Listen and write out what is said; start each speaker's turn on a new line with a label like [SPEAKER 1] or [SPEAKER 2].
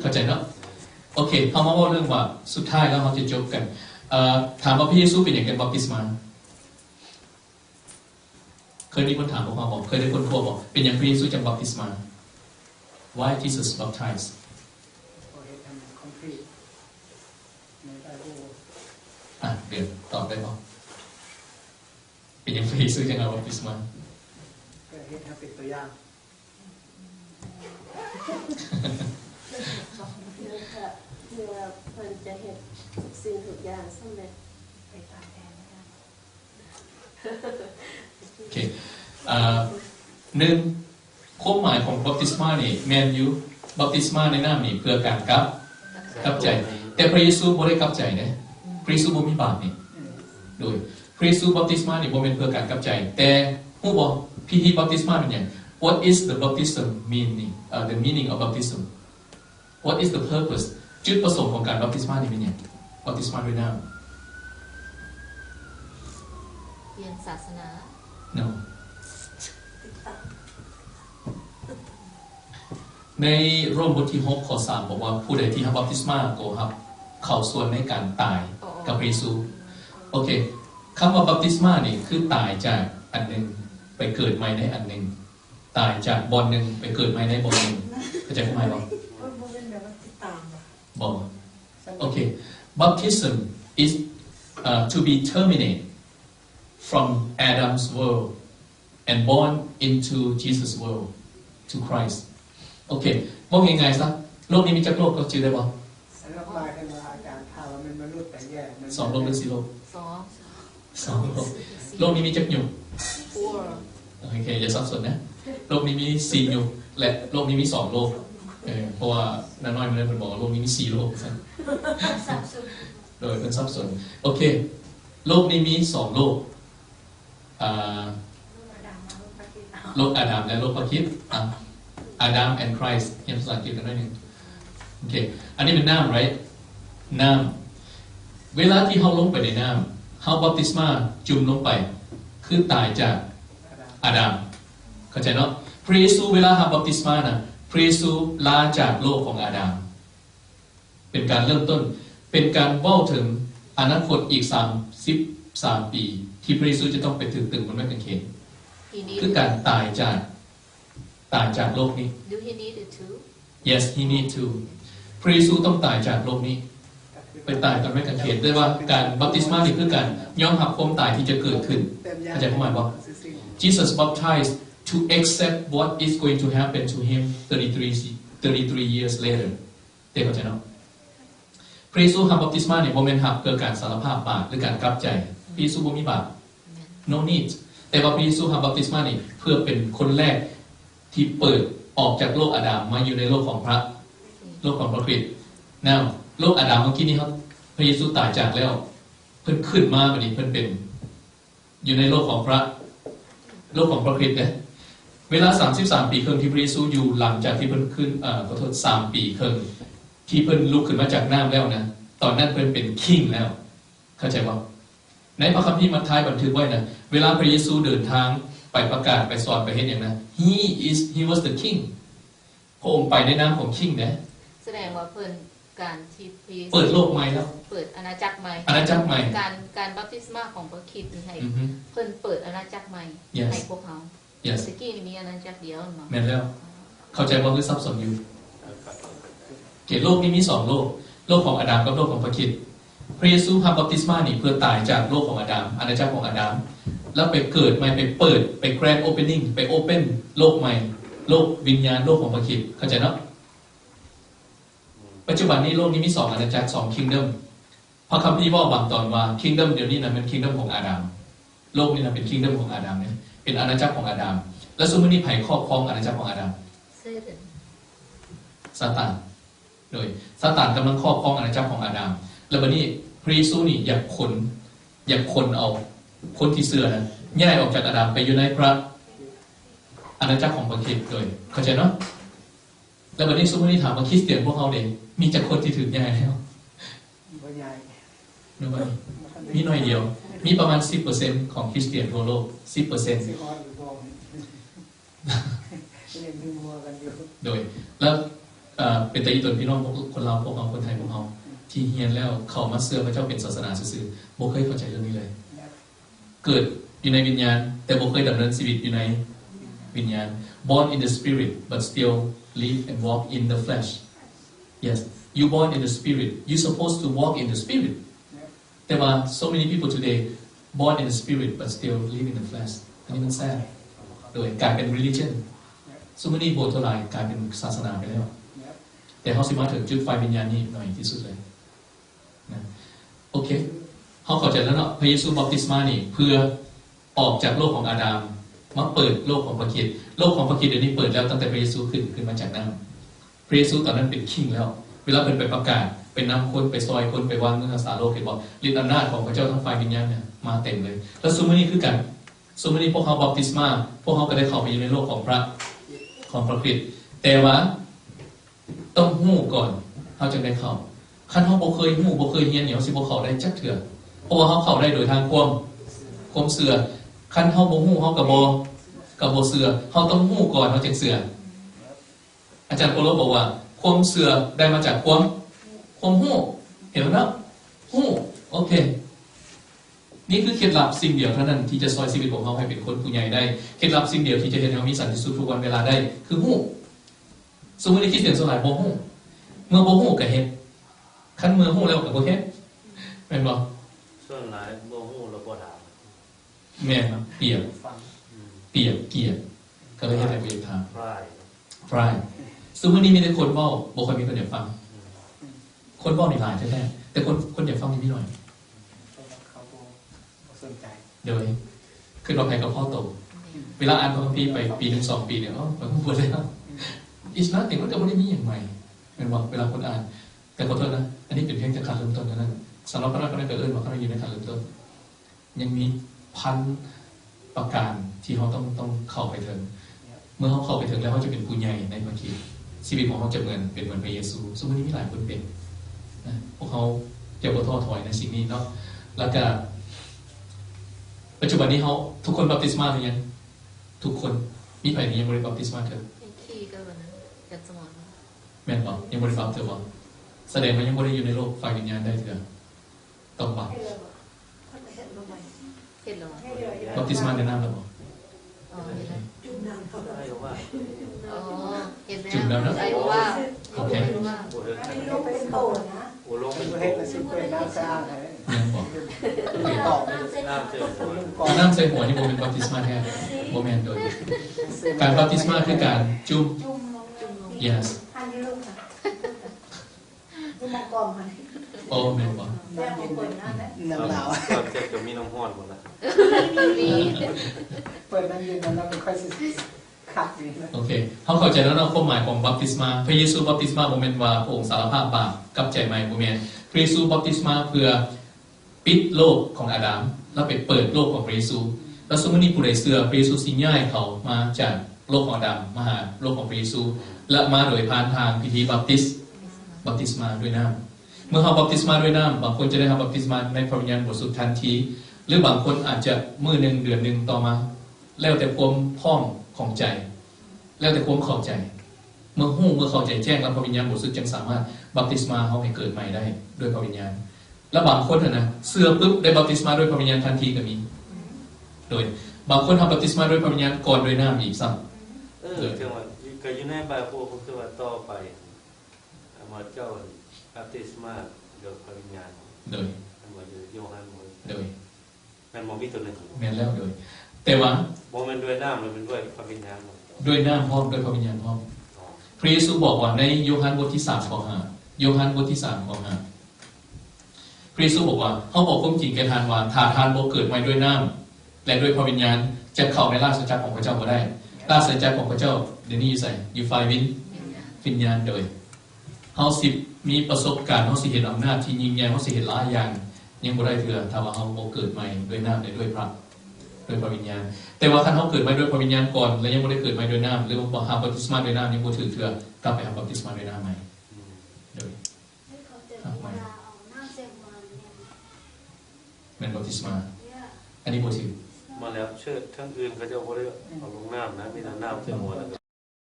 [SPEAKER 1] เข้าใจเนาะโอเคเขามาว่าเรื่องว่าสุดท้ายแล้วเราจะจบกันถามว่าพระเยซูเป็นอย่างไรบัพติศมาเคยมีคนถามผมมาบอกเคยได้คนโทรบอก เป็นอย่างพระเยซูจังบัพติศมา Why Jesus baptized
[SPEAKER 2] พอเห็นทำคอมพลีทในไบเบิล
[SPEAKER 1] อะเดี๋ยวตอบได้ป่ะเป็นอย่างพระเยซูจังบัพติศมา
[SPEAKER 2] ก็เห็นทำเป็นตัวอย่าง
[SPEAKER 3] คือค่ะคือว่าเพิ่นจะเห็นสิ่งทุกอย่างสำเร็จไปตามแผนนะคะ
[SPEAKER 1] โอเคอ่าหนึ่งความหมายของบัพติศมานี่แมนยูบัพติศมาในน้ำนี่เพื่อการกลับกลับใจ แต่พระเยซูบ่ได้กลับใจนะพระเยซูบ่มีบาปนี่
[SPEAKER 2] อืม
[SPEAKER 1] โดยพระเยซูบัพติศมานี่บ่เป็นเพื่อการกลับใจ แต่ผู้บอกพิธีบัพติศมาเป็นหยัง What is the baptism meaning uh, the meaning of baptism What is the purpose จุดประสงค์ของการบัพติศมานี่เป็นหยังบัพติศมาด้วยน้
[SPEAKER 4] เรียนศาสนาำ
[SPEAKER 1] no ในร่มบทที่6ข้อ3บอกว่าผู้ใดที่รับบัพติศมาก็ครับ เข้าส่วนในการตายกับพระเยซูโอเคคำว่าบัพติศมานี่คือตายจากอันหนึ่งไปเกิดใหม่ในอันหนึ่ง ตายจากบอลหนึ่งไปเกิดใหม่ในบอลหนึ่งเข้าใจความหมายบ่
[SPEAKER 3] มันบ่เป็นแบบว่าติดตามอะ
[SPEAKER 1] บ่โอเค baptism is uh, to be terminated from Adam's world and born into Jesus' world to Christ โอเคมองง่ายๆซะโลกนี้มีจักโลกก็จือได้บ่
[SPEAKER 2] สำหรับว่ากันว่าอาจารย์ถามว่ามันมนุษย์แต่แย่มัน
[SPEAKER 1] สองโลกหรือสี่โลก
[SPEAKER 4] สอง
[SPEAKER 1] สองโลกโลกนี้มีจักหยุก
[SPEAKER 4] four
[SPEAKER 1] โอเคอย่าสับสนนะ โลกนี้มีสี่ยุคและโลกนี้มีสองโลกเออเพราะว่าน้าน้อยมันเลยมันบอกว่าโลกนี้มีสี่โลกซะ
[SPEAKER 3] สับสน
[SPEAKER 1] โดยเป็นสับสนโอเค โลกนี้มีสองโลกอ่า
[SPEAKER 3] ดามาปฏิตาม
[SPEAKER 1] โลกอาดัมและโลกพระคริดอะอาดัม and Christ เรียนภาษาอังกฤษกันด้วยหนึ่งโอเคอันนี้เป็นน้ำ right น้ำเวลาที่เขาลงไปในน้ำเขาบัพติศมาจุ่มลงไป คือตายจาก
[SPEAKER 2] อาดาม
[SPEAKER 1] อาดัม เข้าใจเนาะพระเยซูเวลาทำบัพติศมานะพระเยซูลาจากโลกของอาดัมเป็นการเริ่มต้น เป็นการเว้าถึงอนาคตอีกสามสิบสามปี ที่พระเยซูจะต้องไปถึงตึงบนไม้กางเขน
[SPEAKER 4] he need
[SPEAKER 1] คือการตายจากตายจากโลกนี้
[SPEAKER 4] do he need it too
[SPEAKER 1] yes he need to พระเยซูต้องตายจากโลกนี้
[SPEAKER 2] ก็คือ
[SPEAKER 1] ไปตายกันไม่กางเขนด้วยว่าการบัพติศมานี่คือการยอมรับความตายที่จะเกิดขึ้น
[SPEAKER 2] เต็มยา
[SPEAKER 1] เข้าใจความหมายปะ
[SPEAKER 2] สิ่ง
[SPEAKER 1] Jesus baptized to accept what is going to happen to him 33, 33 years later เด็กเข้าใจเนาะพระเยซูทำบัพติศมาเนี่ยโมเมนต์หับเพื่อการสารภาพบาปหรือการกลับใจพระเยซูบ่มีบาป no need แต่ว่าพระเยซูทำบัพติศมานี่เพื่อเป็นคนแรกที่เปิดออกจากโลกอาดัมมาอยู่ในโลกของพระ โลกของพระคริสต์ now โลกอาดัมเมื่อกี้นี้ครับพระเยซูตายจากแล้ว เพิ่นขึ้นมาแบัดนี้เพิ่นเป็น อยู่ในโลกของพระ โลกของพระคริสต์นะ เวลา 33 ปีครึ่งที่พระเยซูอยู่หลังจากที่เพิ่นขึ้นเอ่อขอโทษ3ปีครึ่งที่เพิ่นลุกขึ้นมาจากน้ำแล้วนะตอนนั้นเพิ่นเป็นคิงแล้ว เข้าใจว่าในพระคัมภีร์มัทธิวบันทึกไว้นะเวลาพระเยซูเดินทางไปประกาศไปสอนไปเฮ็ดอย่างนั้น he is he was the king พระองค์ไปในนามของคิงนะ
[SPEAKER 4] แสดงว่าเพิ่นการที่พระยซู
[SPEAKER 1] เปิดโลกใหม่แล้ว
[SPEAKER 4] เปิดอาณาจักรใหม่
[SPEAKER 1] อาณาจักรใหม่
[SPEAKER 4] การการบัพติศมาของพระคริสต์นี่ให้
[SPEAKER 1] อือฮึ
[SPEAKER 4] เพิ่นเปิดอาณาจักรใหม่
[SPEAKER 1] Yes
[SPEAKER 4] ให้พวกเขา
[SPEAKER 1] yes
[SPEAKER 4] สกี้นี่มีอาณาจักรเดียวเนาะ
[SPEAKER 1] แม่นแล้วเข้าใจว่าคือซับซ้อนอยู่เกตโลกนี้มีสองโลก โลกของอาดัมกับโลกของพระคริดพระเยซูทำบัพติศมานี่เพื่อตายจากโลกของอาดัมอาณาจักรของอาดัมแล้วไปเกิดใหม่ไปเปิดไปแกรนด์โอเพนนิ่งไปโอเปนโลกใหม่ โลกวิญญาณโลกของพระคริดเข้าใจเนาะปัจจุบันนี้โลกนี้มีสองอาณาจักรสองคิงด o มพระคัมภีร์บอกบางตอนว่าคิงด o มเดี๋ยวนี้นะเป็นคิงด o มของอาดัม โลกนี้นะเป็นคิงด o มของอาดัมเนี่ยเป็นอาณาจักรของอาดัมและสมมตินี้ไผ่ครอบครองอาณาจักรของอาดัม
[SPEAKER 4] เซเว่น
[SPEAKER 1] ซาตานโดยซาตานกำลังครอบครองอาณาจักรของอาดัมแล้วบัดนี้พระเยซูนี่อยากคนอยากคนเอาคนที่เสือนะย้ายออกจากอาดัมไปอยู่ในพระอาณาจักรของพระคริสต์โดยเข้าใจเนาะแล้วบัดนี้สมมติถามว่าคริสเตียนพวกเขาเด็มีจักคนที่ถึงย้ายแล้ว
[SPEAKER 2] บรรยาย
[SPEAKER 1] นึกว่ามีน้อยเดียว มีประมาณ 10%ของคริสเตียนทั่วโลก 10%
[SPEAKER 2] สิออนหรือบอกเรียนดูมัวกันอยู่
[SPEAKER 1] โดย แล้วเอ่อเป็นตาอีตนพี่น้องพวกคนเราวพวกเราคนไทยพวกเราที่เฮียนแล้วเขามาเชื่อพระเจ้าเป็นศาสนาซื่อๆบ่เคยเข้าใจเรื่องนี้เลย เกิดอยู่ในวิญญาณ แต่บ่เคยดำเนินชีวิตอยู่ในวิญญาณ born in the spirit but still live and walk in the flesh yes you born in the spirit you supposed to walk in the spirit แต่ว่า so many people today born in the spirit but still live in the flesh อันนี้มันแซ่บโดยกลายเป็น religion สมมติโบสถ์เท่าไหร่กลายเป็นศาสนาไปแล้ว แต่เขาสิมาถึงจุดไฟวิญญาณนี้หน่อยที่สุดเลยนะโอเคเขาเข้าใจแล้วเนาะพระเยซูบัพติศมานี่ เพื่อออกจากโลกของอาดัมมาเปิดโลกของพระคิดโลกของพระคิดเดี๋ยวนี้เปิดแล้วตั้งแต่พระเยซูขึ้นขึ้นมาจากน้ำพระเยซูตอนนั้นเป็นคิงแล้ว เวลาเป็นไปประกาศ เป็นนำคนไปซอยคนไปวางเมืองอาสาโลกเห็นบอกฤทธิ์อำนาจของพระเจ้าทั้งไฟวิญญาณเนี่ยมาเต็มเลย แล้วซุมนี้คือกันซุมนี้พวกเขาบัพติศมาพวกเขาก็ได้เข้าไปอยู่ในโลกของพระของพระคริสต์แต่ว่าต้องหู้ก่อนเขาจึงได้เข้าคันเขาบ่เคยหู้บ่เคยเรียนเหนียวสิบ่เขาได้จักเถื่อเพราะว่าเขาเข้าได้โดยทางความความเสือคันเขาบ่หู้เขาก็บ่ก็บ่เสือเขาต้องหู้ก่อนเขาจึงเสืออาจารย์โปโลบอกว่า ความเสือได้มาจากความ ความหู้เห็นไหมนะหู้โอเค นี่คือเคล็ดลับสิ่งเดียวเท่านั้นที่จะซอยชีวิตของเขาให้เป็นคนผู้ใหญ่ได้เคล็ดลับสิ่งเดียวที่จะเห็นเขามีสันติสุขทุกวันเวลาได้ คือหู้สมมติคิดเสียงสลายโมโหเมื่อโมโหกับเฮ็ดขั้นเมื่อโหแล้วกับโมเฮ็ดเป็นบ่
[SPEAKER 5] ส่วนหลายโมหูเราบ่ถาม
[SPEAKER 1] แม่นครับเปียก
[SPEAKER 2] ฟัง
[SPEAKER 5] อืม
[SPEAKER 1] เปียกเกลียดก็เลยเฮ็ดให้เปียกทาง
[SPEAKER 5] พราย
[SPEAKER 1] ฟรายสมมตินี้มีแต่คนเว้าบ่ค่อยมีคนอยากฟัง คนว้าในหลายแท้ๆแต่คนคนอยากฟังนี่มีหน่อย
[SPEAKER 2] เขาสนใจ
[SPEAKER 1] เดี๋ยวขึ้นรถไฟกับพ่อโตเวลาอ่านพระคัมภีร์ไปปีหนึ่งสองปีเนี่ยอ๋อมันพูดแล้วอิสนาติมันจะไม่ได้มีอย่างใหม่เป็นว่าเวลาคนอ่าน แต่ขอโทษนะ อันนี้เป็นเพียงแต่การเริ่มต้นเท่านั้นสำหรับพระนักการเอิญว่าเขาอยู่ในการเริ่มต้น ยังมีพันประการที่เขาต้องต้องเข้าไปถึง เมื่อเขาเข้าไปถึงแล้วเขาจะเป็นผู้ใหญ่ในพระคิดชีวิตของเขาจะเหมือนเป็นเหมือนพระเยซูสมมตินี้มีหลายคนเป็น พวกเขาจะบ่ท้อถอยในสิ่งนี้เนาะแล้วก็ปัจจุบันนี้เขาทุกคนบัพติศมาหรือยังทุกคนมีใครที่ยังบริบัพติศมาเถอะ
[SPEAKER 4] ไอ้ขี้ก็วันนั้นกัดสมอง
[SPEAKER 1] แม่นบอกยังบริบัพเถอะบอกแสดงว่ายังบริอยู่ในโลกฝ่ายวิญญาณได้เถอะต้องบัพ
[SPEAKER 3] ให้เลยบอกเขาจะเห็นลงไป
[SPEAKER 4] เห็นแล้วอะ
[SPEAKER 3] ให้เลย
[SPEAKER 1] บัพติศมาในน้ำแล้วบอก
[SPEAKER 4] อ๋อเห็นแล้ว
[SPEAKER 3] จุ่มน้ำเขา
[SPEAKER 5] ได้ว่า
[SPEAKER 4] อ๋อเห็น
[SPEAKER 1] จุดแล้วนะ
[SPEAKER 4] ไอ้ว่า
[SPEAKER 1] โอเค
[SPEAKER 4] ไอ้ว่า
[SPEAKER 5] โอ้เฮ็ด
[SPEAKER 3] ไม่ลงไปโตนะ
[SPEAKER 5] โอ้ลง
[SPEAKER 2] เป็
[SPEAKER 5] เป็นน
[SPEAKER 2] ประ
[SPEAKER 5] โต
[SPEAKER 2] เทศละสิบเป็นน้ำสะอาดเลย
[SPEAKER 1] ยังบอก
[SPEAKER 2] ติดต่อไป
[SPEAKER 5] น้ำเจอหัว
[SPEAKER 2] ลุงก่อน
[SPEAKER 1] ถ้าน้ำใส่หัวนี่โมเป็นบัพติศมาแท้โมแมนโดย การบัพติศมาคือการจุ่ม
[SPEAKER 3] จุ่มลงจุ่มลง
[SPEAKER 1] yes
[SPEAKER 3] อันนี้ลูกค่ะที่มองกลมค่ะ
[SPEAKER 1] โอ้แม่นบอก
[SPEAKER 3] แม่ของคนนั่นแหละ
[SPEAKER 2] น้ำหนาว
[SPEAKER 5] ตอนเจ็บก็มีน้ำห้อนหมดละ
[SPEAKER 4] มี
[SPEAKER 2] เปิดน้ำเย็นแล้วเราไม่ค่อยสิ ขัดนี่นะ
[SPEAKER 1] โอเคเขาเข้าใจแล้วเนาะความหมายของบัพติศมา พระเยซูบัพติศมาโมเมนว่าพระองค์สารภาพบาปกับใจใหม่โมเมนพระเยซูบัพติศมาเพื่อปิดโลกของอาดัมแล้วไปเปิดโลกของพระเยซู แล้วสมมติผู้ใดเสือพระเยซูสิย้ายเขามาจากโลกของอาดัมมาหาโลกของพระเยซู และมาโดยผ่านทางพิธีบัพติศบัพติศมาด้วยน้ำเมื่อเขาบัพติศมาด้วยน้ำบางคนจะได้รับบัพติศมาในพระวิญญาณบริสุทธิ์ทันที หรือบางคนอาจจะมือหนึ่งเดือนหนึ่งต่อมา แล้วแต่ความพร้อม ของใจ แล้วแต่ความเข้าใจ เมื่อหู้เมื่อเข้าใจแจ้งแล้วพระวิญญาณบริสุทธิ์จึงสามารถบัพติศมาเขาให้เกิดใหม่ได้ด้วยพระวิญญาณ และบางคนน่ะนะเสื้อปุ๊บได้บัพติศมาด้วยพระวิญญาณทันทีก็มี โดยบางคนทำบัพติศมาด้วยพระวิญญาณก่อนด้วยน้ำอีกซ้
[SPEAKER 5] เออจังว่าก็อยู่ในบาโพก็คือว่าต่อไปมาเจ้าอาติสมาเดี๋ยวพระวิญญาณำ
[SPEAKER 1] โดย
[SPEAKER 5] มาอยู่โยฮันหมด
[SPEAKER 1] โดย
[SPEAKER 5] แม่นบ่มีตัวหนึง
[SPEAKER 1] แม่นแล้วโดย แต่ว่า
[SPEAKER 5] บ่แม่นด้วยน้ำมันเป็นด้วยพระวิญญาณหมด
[SPEAKER 1] ด้วยน้ำพร้อมด้วยพระวิญญาณพร้อม
[SPEAKER 5] อ๋อ
[SPEAKER 1] พระเยซูบอกว่าในโยฮันบทที่สามข้อห้าโยฮันบทที่สามข้อห้าพระเยซูบอกว่าเขาบอกความจริงแก่ทานว่าถ้าทานบ่เกิดมาด้วยน้ำและด้วยพระวิญญาณจะเข้าในราชจักรของพระเจ้าบ่ได้ ราชจักรของพระเจ้าเดี๋ยวนี้อยู่ใส่อยู่ไฟวินวิญญาณโดยเขาสิมีประสบการณ์เขาสิเห็นอำนาจที่ยิ่งใหญ่เขาสิเห็นหลายอย่างยังบ่ได้เถื่อถ้าว่าเขาบ่เกิดใหม่ด้วยน้ำและด้วยพระ ด้วยพระวิญญาณ แต่ว่าถ้าเขาเกิดมาด้วยพระวิญญาณก่อน แล้วยังไม่ได้เกิดมาด้วยน้ำหรือว่าหาบัพติศมาด้วยน้ำยังบ่ถือเถื่อกลับไปหาบัพติศมาด้วยน้ำใหม่
[SPEAKER 5] อืม
[SPEAKER 1] โดย
[SPEAKER 6] ให้เขาเจอเวลาออกหน้าเซมวันเนี่ย
[SPEAKER 1] แม่นบัพติศมา
[SPEAKER 6] เนี่ย
[SPEAKER 1] อันนี้บ่ถือ
[SPEAKER 5] มาแล้วเชิดทั้งอื่นเขาเจ้าบ่ได้เอาลงน้ำนะมีแต่น้ำเต็มหัวแล้วก็